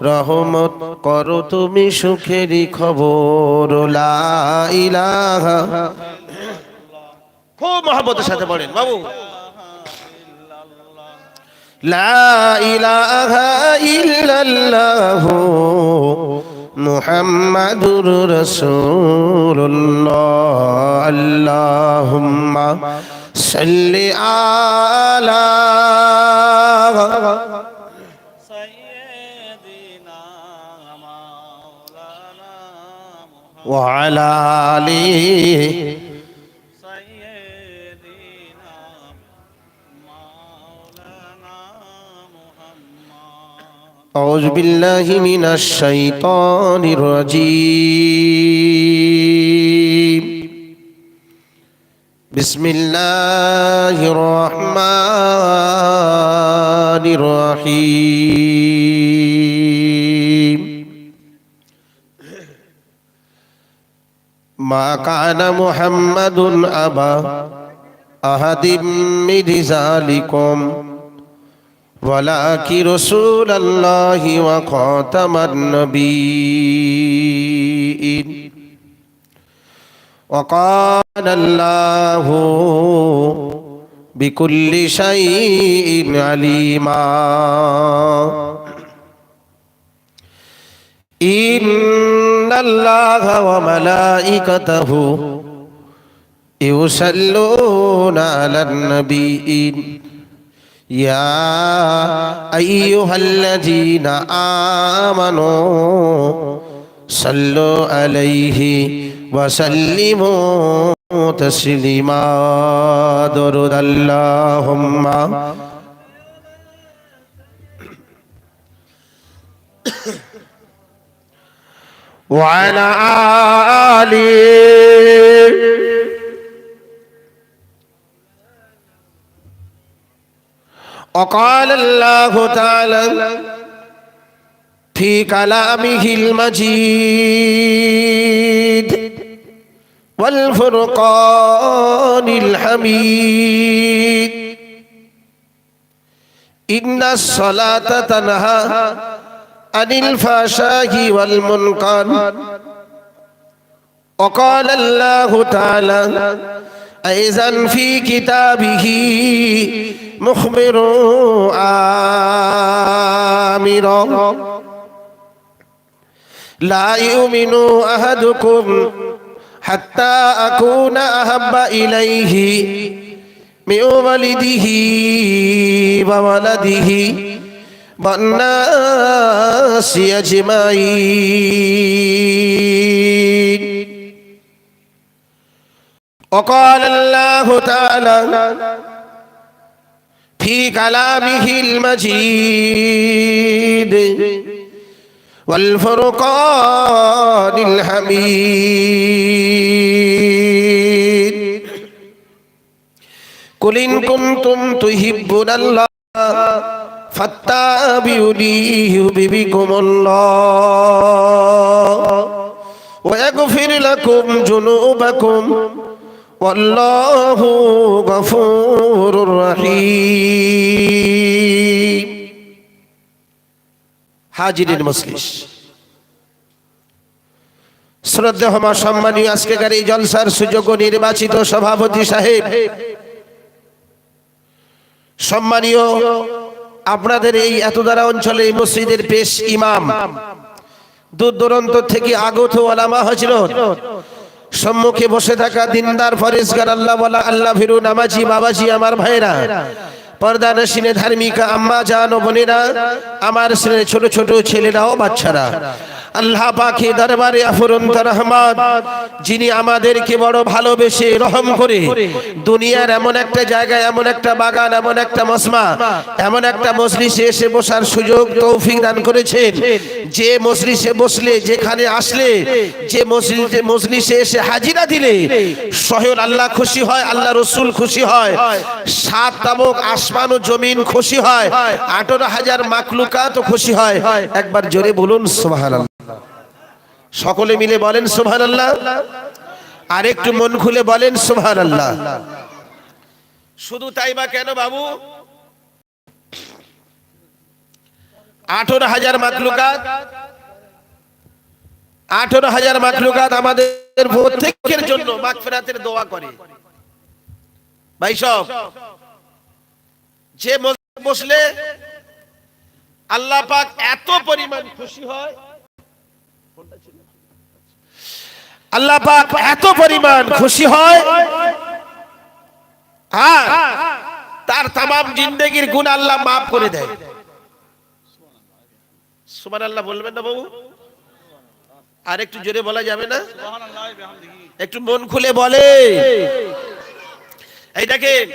রহমত করো তুমি সুখেরই খবর ইলাহা খুব মহব্বতের সাথে বলেন বাবু। লা ইলাহা ইল্লাল্লাহু মুহাম্মাদুর রাসূলুল্লাহ আল্লাহুম্মা সাল্লি আলা وعلى آله أعوذ بالله من الشيطان الرجيم. بسم الله الرحمن الرحيم. ما كان محمد أبا أحد من رجالكم ولكن رسول الله وخاتم النبيين. وقال الله بكل شيء عليما. إن الله وملائكته يصلون على النبيين يا أيها الذين آمنوا صلوا عليه وسلموا تسليما درد اللهم وعلى آله وقال الله تعالى في كلامه المجيد والفرقان الحميد إن الصلاة تنهى عن الفحشاء والمنكر وقال الله تعالى أيضا في كتابه مخبر آمرا لا يؤمن أحدكم حتى أكون أحب إليه من والده وولده والناس أجمعين وقال الله تعالى في كلامه المجيد والفرقان الحميد قل إن كنتم تحبون الله فاتبعوني يحببكم الله ويغفر لكم جنوبكم والله غفور رحيم হাজিরিন মসলিস শ্রদ্ধেহমা সম্মানীয় আজকেকার এই জলসার সুযোগ্য নির্বাচিত সভাপতি সাহেব সম্মানীয় আপনাদের এই এত দ্বারা অঞ্চলে এই মসজিদের পেশ ইমাম। দূর দূরান্ত থেকে আগত ওলামা হাজির সম্মুখে বসে থাকা দিনদার ফরেজগার আল্লাহ বলা, আল্লাহ ফিরু নামাজি বাবাজি, আমার ভাইরা পর্দা নসিনে ধার্মিকা আম্মা, জান ও বোনেরা, আমার ছেলে ছোট ছোট ছেলেরাও বাচ্চারা। আল্লাহ পাখি দরবারে আফরন্ত রহমান যিনি আমাদেরকে বড় ভালোবেসে রহম করে দুনিয়ার এমন একটা জায়গায়, এমন একটা বাগান, এমন একটা মসমা এমন একটা মজলিসে এসে বসার সুযোগ, তৌফিক দান করেছেন। যে মজলিসে বসলে, যেখানে আসলে, যে মজলিসে মজলিসে এসে হাজিরা দিলে স্বয়ং আল্লাহ খুশি হয়, আল্লাহ রসুল খুশি হয়, সাত তাবক আসমান ও জমিন খুশি হয়, আঠারো হাজার মাকলুকা তো খুশি হয়। একবার জোরে বলুন, সুবহানাল্লাহ। সকলে মিলে বলেন সুবহানাল্লাহ। আর একটু মন খুলে বলেন সুবহানাল্লাহ। শুধু তাই বা কেন বাবু? আঠেরো হাজার মাকলুকাত, আঠেরো হাজার মাকলুকাত আমাদের প্রত্যেকের জন্য মাগফিরাতের দোয়া করে। ভাই সব, যে বসলে আল্লাহ পাক এত পরিমাণ খুশি হয়। আল্লাহ পাক এত পরিমাণ খুশি হয়। তার তাম জিন্দগির গুণ আল্লাহ মাফ করে দেয়। সুমান আল্লাহ বলবেন না বাবু। আর একটু জোরে বলা যাবে না? একটু মন খুলে বলে। এই দেখেন